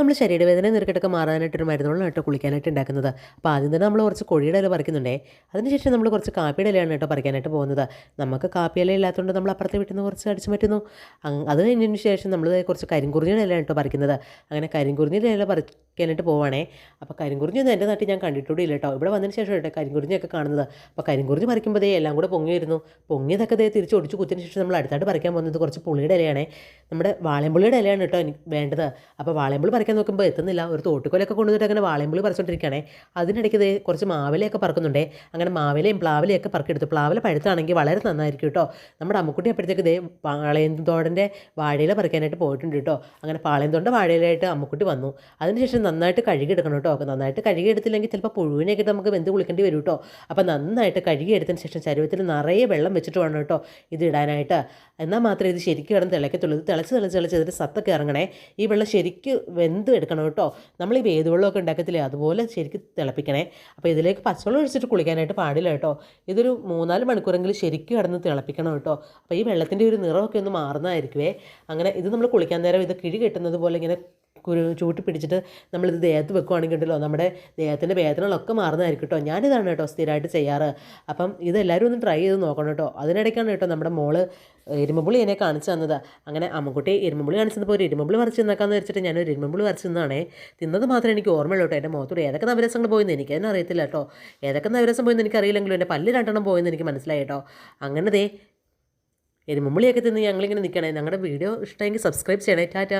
നമ്മൾ ശരീരവേദന നീർക്കെട്ടൊക്കെ മാറാനായിട്ടൊരു മരുന്നുകളാണ് കേട്ടോ കുളിക്കാനായിട്ട് ഉണ്ടാക്കുന്നത്. അപ്പോൾ ആദ്യം തന്നെ നമ്മൾ കുറച്ച് കൊഴിയുടെ ഇല പറിക്കുന്നുണ്ടേ. അതിനുശേഷം നമ്മൾ കുറച്ച് കാപ്പിയുടെ ഇലയാണ് കേട്ടോ പറിക്കാനായിട്ട് പോകുന്നത്. നമുക്ക് കാപ്പി ഇല ഇല്ലാത്തതുകൊണ്ട് നമ്മൾ അപ്പുറത്തെ വീട്ടിൽ നിന്ന് കുറച്ച് അടിച്ചു മാറ്റുന്നു. അങ് അത് കഴിഞ്ഞതിന് ശേഷം നമ്മൾ കുറച്ച് കരിങ്കുറിഞ്ഞിയുടെ ഇലയാണ് കേട്ടോ പറിക്കുന്നത്. അങ്ങനെ കരിങ്കുറിഞ്ഞിയുടെ ഇല പറിക്കാനായിട്ട് പോവാണേ. അപ്പോൾ കരിങ്കുറിഞ്ഞൊന്നും എന്റെ നാട്ടിൽ ഞാൻ കണ്ടിട്ടൂടെ ഇല്ല കേട്ടോ. ഇവിടെ വന്നതിന് ശേഷം കേട്ടോ കരിങ്കുറിഞ്ഞൊക്കെ കാണുന്നത്. അപ്പോൾ കരിങ്കുറിഞ്ഞ് പറിക്കുമ്പോഴേ എല്ലാം കൂടെ പൊങ്ങി വരുന്നു പൊങ്ങിയതൊക്കെ ദേ തിരിച്ച് ഒടിച്ച് കുത്തിന് ശേഷം നമ്മൾ അടുത്തായിട്ട് പറിക്കാൻ പോകുന്നത് കുറച്ച് പുളിയുടെ ഇലയാണേ. നമ്മുടെ വാളയമ്പുള്ളിയുടെ ഇലയാണ് കേട്ടോ എനിക്ക് വേണ്ടത്. അപ്പോൾ വാളയമ്പുളി പറിക്കാൻ നോക്കുമ്പോൾ എത്തുന്നില്ല. ഒരു തോട്ടുകൊലൊക്കെ കൊണ്ടുവന്നിട്ട് അങ്ങനെ വാളയമ്പുളി പറിച്ചുകൊണ്ടിരിക്കുകയാണേ അതിനിടയ്ക്ക് ദേ കുറച്ച് മാവിലയൊക്കെ പറക്കുന്നുണ്ടേ. അങ്ങനെ മാവിലയും പ്ലാവിലയൊക്കെ പറക്കെടുത്തു. പ്ലാവില പഴുത്താണെങ്കിൽ വളരെ നന്നായിരിക്കും കേട്ടോ. നമ്മുടെ അമ്മുക്കുട്ടി അപ്പോഴത്തേക്ക് ദേ പാളയന്തോടന്റെ വാഴയില പറിക്കാനായിട്ട് പോയിട്ടുണ്ട് കേട്ടോ. അങ്ങനെ പാളയന്തോടന്റെ വാഴയിലായിട്ട് അമ്മുക്കുട്ടി വന്നു. അതിനുശേഷം നന്നായിട്ട് കഴുകിയെടുക്കണം കേട്ടോ. നന്നായിട്ട് കഴുകിയെടുത്തില്ലെങ്കിൽ ചിലപ്പോൾ പുഴുവിനെയൊക്കെ നമുക്ക് വെന്ത് കുളിക്കേണ്ടി വരും കേട്ടോ. അപ്പോൾ നന്നായിട്ട് കഴുകിയെടുത്തതിന് ശേഷം ചരുവത്തിൽ നിറയെ വെള്ളം വെച്ചിട്ട് വേണം കേട്ടോ ഇത് ഇടാനായിട്ട്. എന്നാൽ മാത്രമേ ഇത് ശരിക്കും കിടന്ന് തിളക്കത്തുള്ളൂ ഇത് തിളച്ച് തിളച്ച് തിളച്ച് ഇതിന്റെ സത്തൊക്കെ ഇറങ്ങണേ. ഈ വെള്ളം ശരിക്കും വെന്ത് എടുക്കണം കേട്ടോ. നമ്മൾ ഈ വേതുവെള്ളമൊക്കെ ഉണ്ടാക്കത്തില്ലേ അതുപോലെ ശരിക്കും തിളപ്പിക്കണേ. അപ്പോൾ ഇതിലേക്ക് പച്ചവെള്ളം ഒഴിച്ചിട്ട് കുളിക്കാനായിട്ട് പാടില്ല കേട്ടോ. ഇതൊരു മൂന്നാൽ മണിക്കൂറെങ്കിലും ശരിക്കും കിടന്ന് തിളപ്പിക്കണം കേട്ടോ. അപ്പോൾ ഈ വെള്ളത്തിന്റെ ഒരു നിറമൊക്കെ ഒന്ന് മാറുന്നതായിരിക്കുമേ അങ്ങനെ ഇത് നമ്മൾ കുളിക്കാൻ നേരം ഇത് കിഴി കെട്ടുന്നത് പോലെ ഇങ്ങനെ കുരു ചൂട്ടി പിടിച്ചിട്ട് നമ്മളിത് ദേഹത്ത് വെക്കുവാണെങ്കിൽ ഉണ്ടല്ലോ നമ്മുടെ ദേഹത്തിന്റെ വേദനകളൊക്കെ മാറുന്നതായിരിക്കും കേട്ടോ. ഞാനിതാണ് കേട്ടോ സ്ഥിരമായിട്ട് ചെയ്യാറ്. അപ്പം ഇതെല്ലാവരും ഒന്ന് ട്രൈ ചെയ്ത് നോക്കണം കേട്ടോ. അതിനിടയ്ക്കാണ് കേട്ടോ നമ്മുടെ മോൾ എരുമമ്പുളി എന്നെ കാണിച്ചു തന്നത്. അങ്ങനെ അമ്മക്കുട്ടി എരുമമ്പുളി കാണിച്ചു തന്നപ്പോൾ ഒരു എരുമമ്പുളി വരച്ച് നിന്നേക്കാന്ന് വെച്ചിട്ട് ഞാനൊരു എരുമമ്പുളി വരച്ച് നിന്നാണേ തിന്നത് മാത്രമേ എനിക്ക് ഓർമ്മയുള്ളൂ കേട്ടോ. എന്റെ മുഖത്തൂടെ ഏതൊക്കെ നവരസങ്ങൾ പോയെന്ന് എനിക്ക് അതിനെ അറിയത്തില്ല കേട്ടോ. ഏതൊക്കെ നവരസം പോയെന്ന് എനിക്ക് അറിയില്ലെങ്കിലും എന്റെ പല്ല് രണ്ടെണ്ണം പോയെന്ന് എനിക്ക് മനസ്സിലായി കേട്ടോ. അങ്ങനെ ദേ എരുമമ്പുളിയൊക്കെ തിന്ന് ഞങ്ങളിങ്ങനെ നിൽക്കണേ. ഞങ്ങളുടെ വീഡിയോ ഇഷ്ടമെങ്കിൽ സബ്സ്ക്രൈബ് ചെയ്യണേ. ടാറ്റ.